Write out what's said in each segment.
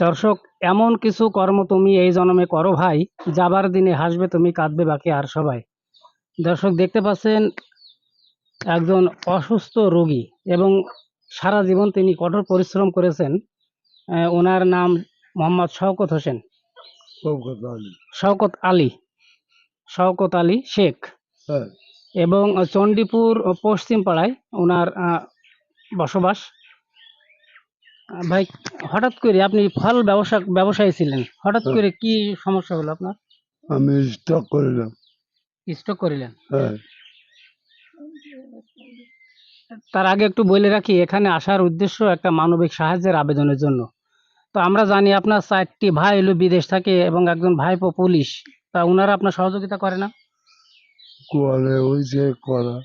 দর্শক এমন কিছু কর্ম তুমি এই জন্মে করো ভাই যাবার দিনে হাসবে তুমি কাঁদবে বাকি আর সবাই। দর্শক দেখতে পাচ্ছেন একজন অসুস্থ রোগী এবং সারা জীবন তিনি কঠোর পরিশ্রম করেছেন। ওনার নাম মোহাম্মদ শওকত হোসেন। শওকত আলী। শওকত আলী। শেখ। হ্যাঁ। এবং চণ্ডীপুর পশ্চিম পাড়ায় ওনার বসবাস। ভাই হঠাৎ করে আপনি ফল ব্যবসা ব্যবসায়ী ছিলেন। হঠাৎ হ্যাঁ। করে কি সমস্যা হলো আপনার? আমি স্টক করলাম। স্টক করিলেন? হ্যাঁ। তার আগে একটু বলে রাখি এখানে আসার উদ্দেশ্য একটা মানবিক সাহায্যের আবেদনের জন্য। তো আমরা জানি আপনার চারটি ভাই এলো বিদেশ থাকে এবং একজন ভাইপো পুলিশ। তা ওনারা আপনার সহযোগিতা করে না? করে ওই যে করা।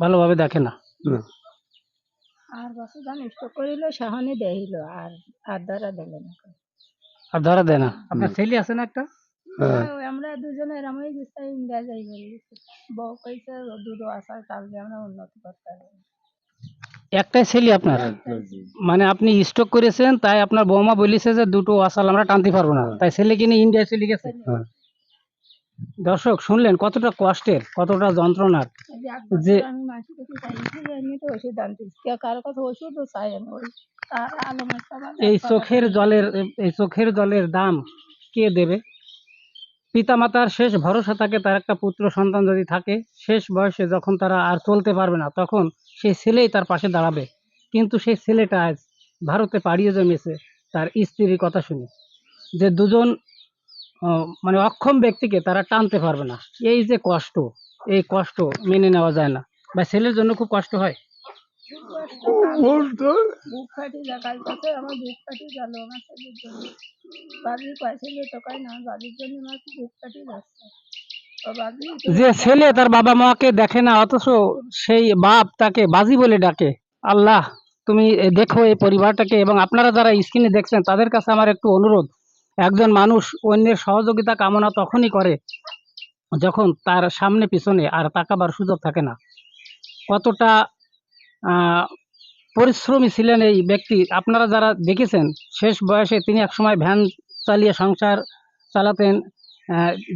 ভালোভাবে দেখে না? না। আর বছর ধান স্টক করিল সাহনি দেহিল আর আর ধরা দিল না আর ধরা দেয় না? আপনার ছেলে আছে না একটা? হ্যাঁ আমরা দুজনে এরমই ইন্ডিয়া যাই বলি। বউ কইছে দুটো আসার কালকে আমরা উন্নতি করতে হবে। একটাই ছেলে আপনার? মানে আপনি স্টক করেছেন তাই আপনার বৌমা বলেছে যে দুটো আসাল আমরা টানতে পারব না। তাই ছেলে কিনে ইন্ডিয়া চলে গেছে? হ্যাঁ। দর্শক শুনলেন কতটা কষ্টের কতটা যন্ত্রণার যে এই চোখের জলের এই চোখের জলের দাম কে দেবে? পিতামাতার শেষ ভরসা থাকে তার একটা পুত্র সন্তান যদি থাকে শেষ বয়সে যখন তারা আর চলতে পারবে না তখন সেই ছেলেই তার পাশে দাঁড়াবে। কিন্তু সেই ছেলেটা আজ ভারতে পাড়িয়ে জমিয়েছে তার স্ত্রীর কথা শুনে। যে দুজন মানে অক্ষম ব্যক্তিকে তারা টানতে পারবে না। এই যে কষ্ট এই কষ্ট মেনে নেওয়া যায় না। বা ছেলের জন্য খুব কষ্ট হয়? যে ছেলে তার বাবা মাকে দেখে না অথচ সেই বাপ তাকে বাজি বলে ডাকে। আল্লাহ তুমি দেখো এই পরিবারটাকে এবং আপনারা যারা স্ক্রিনে দেখছেন তাদের কাছে আমার একটু অনুরোধ। একজন মানুষ অন্যের সহযোগিতা কামনা তখনই করে যখন তার সামনে পিছনে আর তাকাবার সুযোগ থাকে না। কতটা পরিশ্রমী ছিলেন এই ব্যক্তি। আপনারা যারা দেখেছেন, শেষ বয়সে তিনি একসময় ভ্যান চালিয়ে সংসার চালাতেন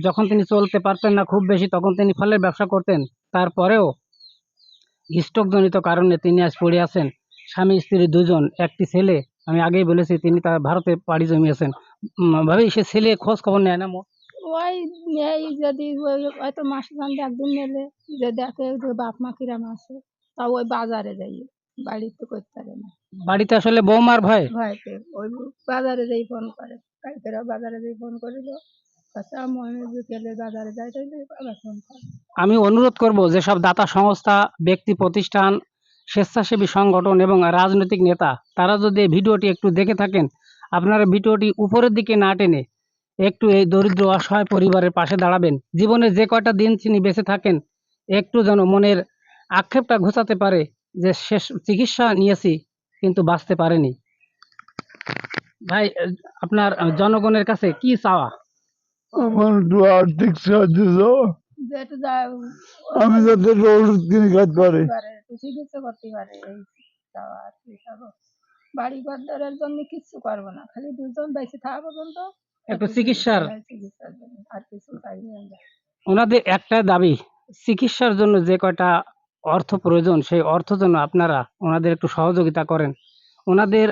যখন তিনি চলতে পারতেন না খুব বেশি, তখন তিনি ফলের ব্যবসা করতেন। তারপরেও স্ট্রোকজনিত কারণে তিনি আজ পড়ে আছেন। স্বামী, স্ত্রী দুজন, একটি ছেলে, আমি আগেই বলেছি, তিনি তার ভারতে পাড়ি জমিয়েছেন। ভাবেই সে ছেলে খোঁজ খবর নেয় না মো- ওই নেই যদি ওই হয়তো মাসে জানতে একদিন মেলে যে দেখে যে বাপ মা কিরাম আছে তা ওই বাজারে যাই বাড়িতে করতে পারে না। বাড়িতে আসলে বৌমার ভয়? ভয়তে ওই বাজারে যাই ফোন করে কালকেরা বাজারে যাই ফোন করিল আচ্ছা আমি অনুরোধ করব যেসব দাতা সংস্থা ব্যক্তি প্রতিষ্ঠান স্বেচ্ছাসেবী সংগঠন এবং রাজনৈতিক নেতা তারা যদি ভিডিওটি একটু দেখে থাকেন আপনারা ভিডিওটি উপরের দিকে না টেনে একটু এই দরিদ্র অসহায় পরিবারের পাশে দাঁড়াবেন। জীবনে যে কয়টা দিন তিনি বেঁচে থাকেন একটু যেন মনের আক্ষেপটা ঘোচাতে পারে যে শেষ চিকিৎসা নিয়েছি কিন্তু বাঁচতে পারেনি। ভাই আপনার জনগণের কাছে কি চাওয়া? আমার আর্থিক সাহায্য দাও আমি যাতে ওষুধ কিনে খাইতে পারি। চিকিৎসা করতে পারে বাড়ি ঘরের জন্য কিচ্ছু করব না। খালি দুজন বেঁচে থাকা পর্যন্ত একটু চিকিৎসার। চিকিৎসার জন্য আর কিছু চাইনি আমরা। ওনাদের একটা দাবি চিকিৎসার জন্য যে কয়টা অর্থ প্রয়োজন সেই অর্থ জন্য আপনারা ওনাদের একটু সহযোগিতা করেন। ওনাদের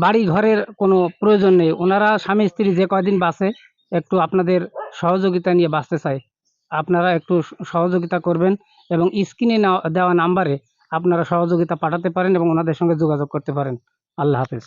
বাড়ি ঘরের কোনো প্রয়োজন নেই। ওনারা স্বামী স্ত্রী যে কয়দিন বাঁচে একটু আপনাদের সহযোগিতা নিয়ে বাঁচতে চায়। আপনারা একটু সহযোগিতা করবেন এবং স্ক্রিনে দেওয়া নাম্বারে আপনারা সহযোগিতা পাঠাতে পারেন এবং ওনাদের সঙ্গে যোগাযোগ করতে পারেন। আল্লাহ হাফেজ।